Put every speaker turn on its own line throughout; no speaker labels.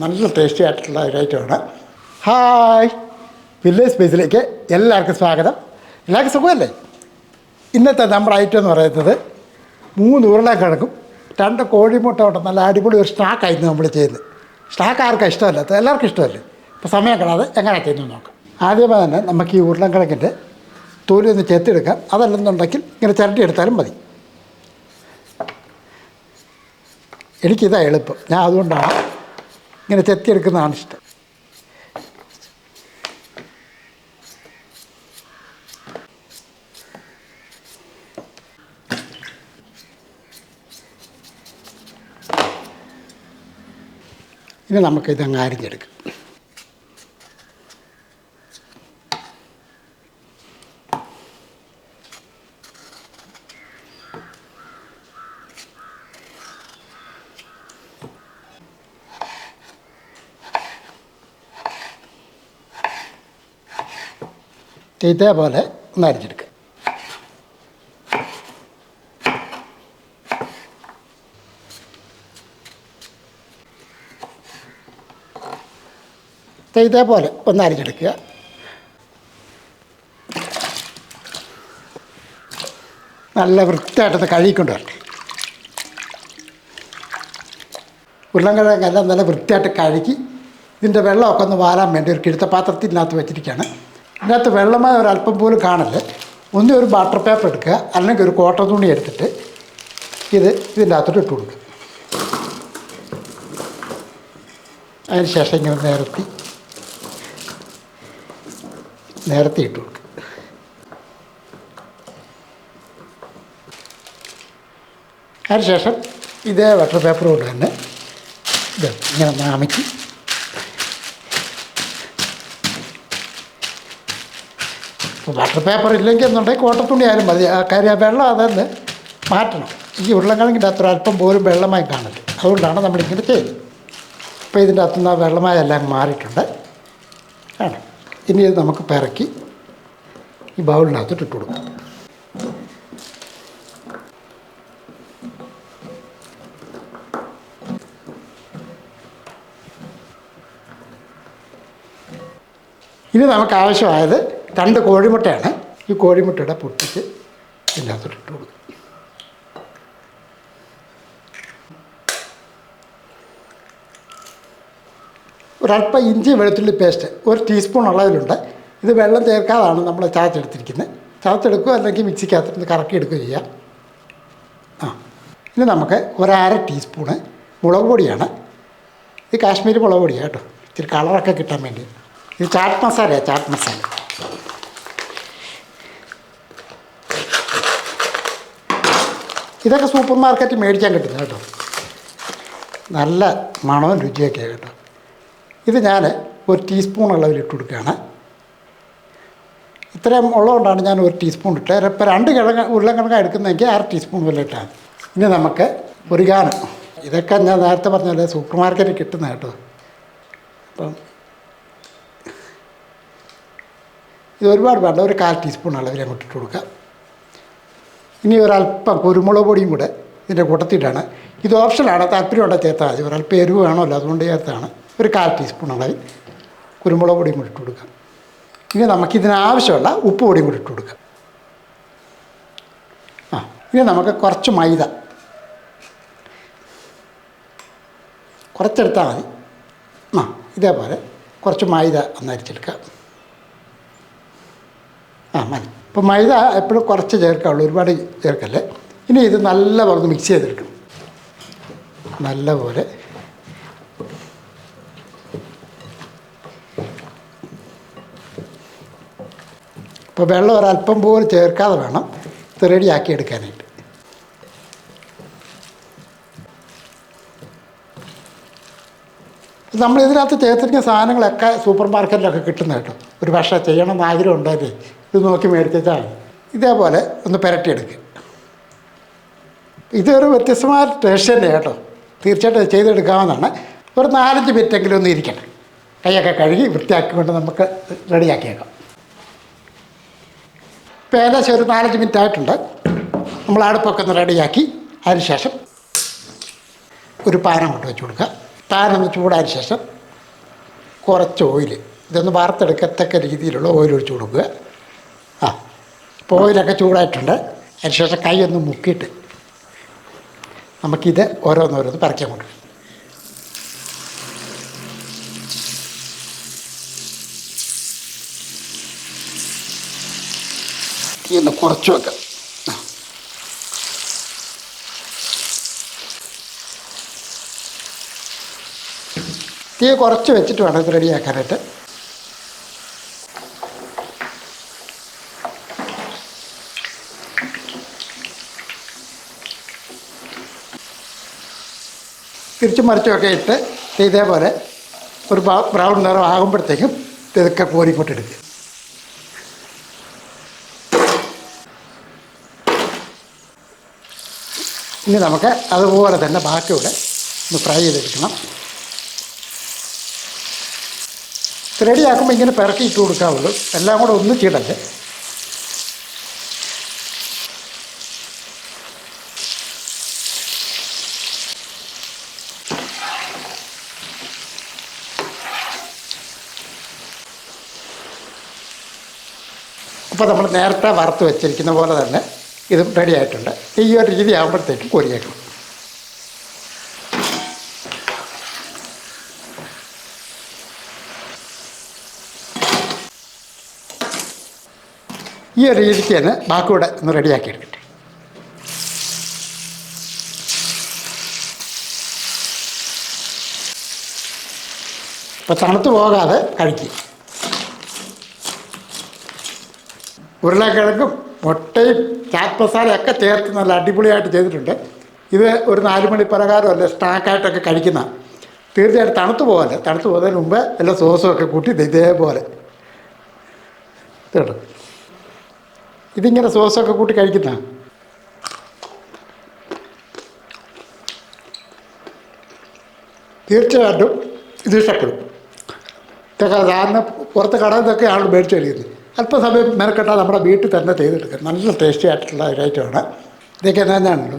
നല്ല ടേസ്റ്റി ആയിട്ടുള്ള ഒരു ഐറ്റമാണ് ഹായ് വില്ലേജ് സ്പേസിലേക്ക് എല്ലാവർക്കും സ്വാഗതം. എല്ലാവർക്കും സുഖമല്ലേ? ഇന്നത്തെ നമ്മുടെ ഐറ്റം എന്ന് പറയുന്നത് മൂന്ന് ഉരുളക്കിഴങ്ങും രണ്ട് കോഴിമുട്ട കൊണ്ട് നല്ല അടിപൊളി ഒരു സ്നാക്കായിരുന്നു നമ്മൾ ചെയ്യുന്നത്. സ്നാക്ക് ആർക്കും ഇഷ്ടമല്ലാത്ത എല്ലാവർക്കും ഇഷ്ടമല്ലേ? ഇപ്പോൾ സമയം കളാതെ എങ്ങനെ ചെയ്യുന്നു നോക്കാം. ആദ്യമേ തന്നെ നമുക്ക് ഈ ഉരുളക്കിഴങ്ങിന്റെ തൊലി ഒന്ന് ചെത്തിയെടുക്കാം. അതല്ലെന്നുണ്ടെങ്കിൽ ഇങ്ങനെ ചിരട്ടി എടുത്താലും മതി. എനിക്കിതാ എളുപ്പം. ഞാൻ അതുകൊണ്ടാണ് ഇങ്ങനെ ചെത്തിയെടുക്കുന്നതാണ് ഇഷ്ടം. ഇനി നമുക്ക് ഇതങ്ങ് അരിഞ്ഞെടുക്കാം. ഇതേപോലെ ഒന്ന് അരിഞ്ഞെടുക്കുക ഇതേപോലെ ഒന്ന് അരിഞ്ഞെടുക്കുക. നല്ല വൃത്തിയായിട്ടത് കഴുകിക്കൊണ്ട് വരട്ടെ. ഉരുളൻകിഴങ്ങെല്ലാം നല്ല വൃത്തിയായിട്ട് കഴുകി ഇതിന്റെ വെള്ളമൊക്കെ ഒന്ന് വാരാൻ വേണ്ടി ഒരു കിഴുത്ത പാത്രത്തിനകത്ത് വെച്ചിരിക്കുകയാണ്. ഇതിനകത്ത് വെള്ളമായ ഒരല്പം പോലും കാണല്ലേ ഒന്നേ ഒരു ബട്ടർ പേപ്പർ എടുക്കുക. അല്ലെങ്കിൽ ഒരു കോട്ടൺ തുണി എടുത്തിട്ട് ഇത് ഇതിന്റെ അകത്തോട്ട് ഇട്ട് കൊടുക്കുക. അതിന് ശേഷം ഇങ്ങനെ നിരത്തി നിരത്തി ഇട്ട് കൊടുക്കുക. അതിനുശേഷം ഇതേ ബട്ടർ പേപ്പർ കൊണ്ട് തന്നെ ഇത് ഇങ്ങനെ നാമിച്ച് ബട്ടർ പേപ്പർ ഇല്ലെങ്കിൽ എന്നുണ്ടെങ്കിൽ കോട്ടത്തുണി ആയാലും മതി. ആ കാര്യം ആ വെള്ളം അതെന്ന് മാറ്റണം. ഈ ഉരുളക്കിഴങ്ങിന്റെ അത്ര അല്പം പോലും വെള്ളമായി കാണില്ല അതുകൊണ്ടാണ് നമ്മളിങ്ങനെ ചെയ്യുന്നത് അപ്പോൾ ഇതിന്റെ അകത്തുനിന്ന് ആ വെള്ളമായി എല്ലാം മാറിയിട്ടുണ്ട്. ആണ്. ഇനി ഇത് നമുക്ക് പിറക്കി ഈ ബൗളിനകത്തോട്ട് ഇട്ട് കൊടുക്കാം. ഇനി നമുക്ക് ആവശ്യമായത് രണ്ട് കോഴിമുട്ടയാണ്. ഈ കോഴിമുട്ടയുടെ പൊട്ടിച്ച് ഇതിന്റെ അകത്തോട്ട് ഇട്ട് കൊടുക്കും. ഒരല്പം ഇഞ്ചി വെളുത്തുള്ളി പേസ്റ്റ് ഒരു ടീസ്പൂൺ അളവിലുണ്ട് ഇത് വെള്ളം ചേർക്കാതാണ് നമ്മൾ ചാച്ചെടുത്തിരിക്കുന്നത് ചാച്ചെടുക്കുക അല്ലെങ്കിൽ മിക്സിക്കകത്ത് കറക്കി എടുക്കുക ചെയ്യാം ആ ഇനി നമുക്ക് ഒരര ടീസ്പൂണ് മുളക് പൊടിയാണ്. ഇത് കാശ്മീരി മുളക് പൊടിയാണ് കേട്ടോ. ഇച്ചിരി കളറൊക്കെ കിട്ടാൻ വേണ്ടി. ഇത് ചാറ്റ് മസാലയാണ് ചാറ്റ് മസാല. ഇതൊക്കെ സൂപ്പർ മാർക്കറ്റിൽ മേടിക്കാൻ കിട്ടുന്ന കേട്ടോ. നല്ല മണവും രുചിയൊക്കെ കേട്ടോ. ഇത് ഞാൻ ഒരു ടീസ്പൂൺ അളവിൽ ഇട്ട് കൊടുക്കുകയാണ്. ഇത്രയും ഉള്ളതുകൊണ്ടാണ് ഞാൻ ഒരു ടീസ്പൂൺ ഇട്ട് ഇപ്പോൾ രണ്ട് കിഴങ്ങ് ഉരുളക്കിഴങ്ങ എടുക്കുന്നതെങ്കിൽ അര ടീസ്പൂൺ വല്ല ഇട്ടാൽ ഇനി നമുക്ക് ഒരു ഗാനം. ഇതൊക്കെ ഞാൻ നേരത്തെ പറഞ്ഞാൽ സൂപ്പർ മാർക്കറ്റിൽ കിട്ടുന്ന കേട്ടോ. അപ്പം ഇത് ഒരുപാട് വേണ്ട ഒരു കാൽ ടീസ്പൂൺ അളവിൽ അങ്ങോട്ട് ഇട്ട് കൊടുക്കാം. ഇനി ഒരല്പം കുരുമുളക് പൊടിയും കൂടെ ഇതിന്റെ കൂട്ടത്തിയിട്ടാണ് ഇത് ഓപ്ഷനാണ് താല്പര്യം ഉണ്ടെങ്കിൽ ചേർത്താൽ മതി. ഒരല്പം എരിവ് വേണമല്ലോ അതുകൊണ്ട് ചേർത്താണ്. ഒരു കാൽ ടീസ്പൂൺ അളവിൽ കുരുമുളക് പൊടിയും കൂടി ഇട്ട് കൊടുക്കാം. ഇനി നമുക്കിതിനാവശ്യമുള്ള ഉപ്പ് പൊടിയും കൂടി ഇട്ട് കൊടുക്കാം. ആ ഇനി നമുക്ക് കുറച്ച് മൈദ. കുറച്ചെടുത്താൽ മതി. ആ ഇതേപോലെ കുറച്ച് മൈദ ഒന്ന് ആ മതി. ഇപ്പോൾ മൈദ എപ്പോഴും കുറച്ച് ചേർക്കാവുള്ളൂ ഒരുപാട് ചേർക്കല്ലേ? ഇനി ഇത് നല്ലപോലെ പോലെ മിക്സ് ചെയ്തെടുക്കണം നല്ലപോലെ. ഇപ്പോൾ വെള്ളം ഒരല്പം പോലും ചേർക്കാതെ വേണം ഇത് റെഡിയാക്കി എടുക്കാനായിട്ട് നമ്മൾ ഇതിനകത്ത് ചേർത്തിരിക്കുന്ന സാധനങ്ങളൊക്കെ സൂപ്പർ മാർക്കറ്റിലൊക്കെ കിട്ടുന്ന കേട്ടോ. ഒരു പക്ഷേ ചെയ്യണമെന്ന് ആഗ്രഹം ഉണ്ടെങ്കിൽ ഇത് നോക്കി മേടിച്ചാൽ ഇതേപോലെ ഒന്ന് പുരട്ടിയെടുക്കുക ഇതൊരു വ്യത്യസ്തമായ ടേസ്റ്റ് തന്നെ കേട്ടോ. തീർച്ചയായിട്ടും ചെയ്തെടുക്കാവുന്നതാണ്. ഒരു നാലഞ്ച് മിനിറ്റെങ്കിലും ഒന്ന് ഇരിക്കട്ടെ. കൈയൊക്കെ കഴുകി വൃത്തിയാക്കിക്കൊണ്ട് നമുക്ക് റെഡിയാക്കിയേക്കാം. ഇപ്പോൾ ഏകദേശം ഒരു നാലഞ്ച് മിനിറ്റ് ആയിട്ടുണ്ട്. നമ്മൾ അടുപ്പൊക്കെ ഒന്ന് റെഡിയാക്കി അതിനുശേഷം ഒരു പാനം കൊണ്ട് വെച്ച് കൊടുക്കുക. പാനം ഒന്ന് ചൂടായ ശേഷം കുറച്ച് ഓയിൽ. ഇതൊന്ന് വാർത്തെടുക്കത്തക്ക രീതിയിലുള്ള ഓയിൽ ഒഴിച്ച് കൊടുക്കുക. ഇപ്പോൾ ഓയിലൊക്കെ ചൂടായിട്ടുണ്ട്. അതിന് ശേഷം കൈ ഒന്ന് മുക്കിയിട്ട് നമുക്കിത് ഓരോന്നോരോന്ന് പറിക്കാൻ കൊണ്ടുവരും തീ ഒന്ന് കുറച്ച് വെക്കാം. തീ കുറച്ച് വെച്ചിട്ട് വേണം ഇത് റെഡിയാക്കാനായിട്ട് തിരിച്ചും മറിച്ചുമൊക്കെ ഇട്ട് ഇതേപോലെ ഒരു ബ്രൗൺ നിറം ആകുമ്പോഴത്തേക്കും ഇതൊക്കെ കോരിക്കൊട്ടെടുക്കുക ഇനി നമുക്ക് അതുപോലെ തന്നെ ബാക്കിയൂടെ ഒന്ന് ഫ്രൈ ചെയ്തെടുക്കണം. റെഡിയാക്കുമ്പോൾ ഇങ്ങനെ പിറക്കിയിട്ട് കൊടുക്കാവുള്ളൂ. എല്ലാം കൂടെ ഒന്നിച്ചിടല്ലേ. അപ്പോൾ നമ്മൾ നേരത്തെ വറുത്ത് വെച്ചിരിക്കുന്ന പോലെ തന്നെ ഇത് റെഡി ആയിട്ടുണ്ട്. ഈ ഒരു രീതി ആകുമ്പോഴത്തേക്കും കോരിയേക്കണം ഈ ഒരു രീതിക്ക് തന്നെ ബാക്കിയുടെ ഒന്ന് റെഡിയാക്കി എടുക്കട്ടെ. അപ്പോൾ തണുത്ത് പോകാതെ കഴിക്കും ഉരുളക്കിഴങ്ങും മുട്ടയും ചാറ്റ് മസാലയൊക്കെ ചേർത്ത് നല്ല അടിപൊളിയായിട്ട് ചെയ്തിട്ടുണ്ട്. ഇത് ഒരു നാല് മണി പ്രകാരം അല്ല സ്നാക്കായിട്ടൊക്കെ കഴിക്കുന്ന. തീർച്ചയായിട്ടും തണുത്തു പോകല്ലേ തണുത്ത് പോകുന്നതിന് മുമ്പ് എല്ലാ സോസും ഒക്കെ കൂട്ടി ഇതേപോലെ. കേട്ടോ ഇതിങ്ങനെ സോസൊക്കെ കൂട്ടി കഴിക്കുന്ന. തീർച്ചയായിട്ടും ഇത് ഇഷ്ടപ്പെടും. ഇതൊക്കെ സാധാരണ പുറത്ത് കടയിൽ നിന്നൊക്കെ ആൾ മേടിച്ച് കഴിക്കുന്നത് അല്പസമയം മെനക്കെട്ടാൽ നമ്മുടെ വീട്ടിൽ തന്നെ ചെയ്തെടുക്കും. നല്ല ടേസ്റ്റി ആയിട്ടുള്ള ഒരു ഐറ്റമാണ് ഇതൊക്കെ തന്നെയാണല്ലോ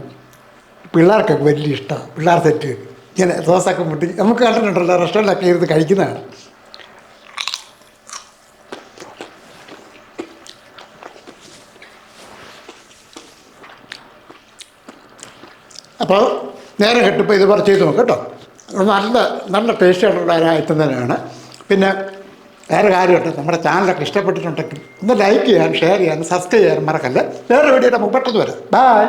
പിള്ളേർക്കൊക്കെ വലിയ ഇഷ്ടമാണ്. പിള്ളേർ സെറ്റ് ഇങ്ങനെ ദോശയൊക്കെ മുട്ടി. നമുക്ക് കണ്ടിട്ടുണ്ടല്ലോ റെസ്റ്റോറന്റൊക്കെ ഇരുന്ന് കഴിക്കുന്നതാണ്. അപ്പോൾ നേരെ കിട്ടുമ്പോൾ ഇതുപോലെ ചെയ്ത് നോക്കാം കേട്ടോ. നല്ല നല്ല ടേസ്റ്റ് ആയിട്ടുള്ള ഒരു ഐറ്റം തന്നെയാണ്. പിന്നെ വേറെ കാര്യമുണ്ട്. നമ്മുടെ ചാനലൊക്കെ ഇഷ്ടപ്പെട്ടിട്ടുണ്ടെങ്കിൽ ഒന്ന് ലൈക്ക് ചെയ്യാൻ ഷെയർ ചെയ്യാൻ സബ്സ്ക്രൈബ് ചെയ്യാൻ മറക്കല്ലേ. വേറെ വീഡിയോയുടെ മുമ്പ് പെട്ടെന്ന് വരാം. ബൈ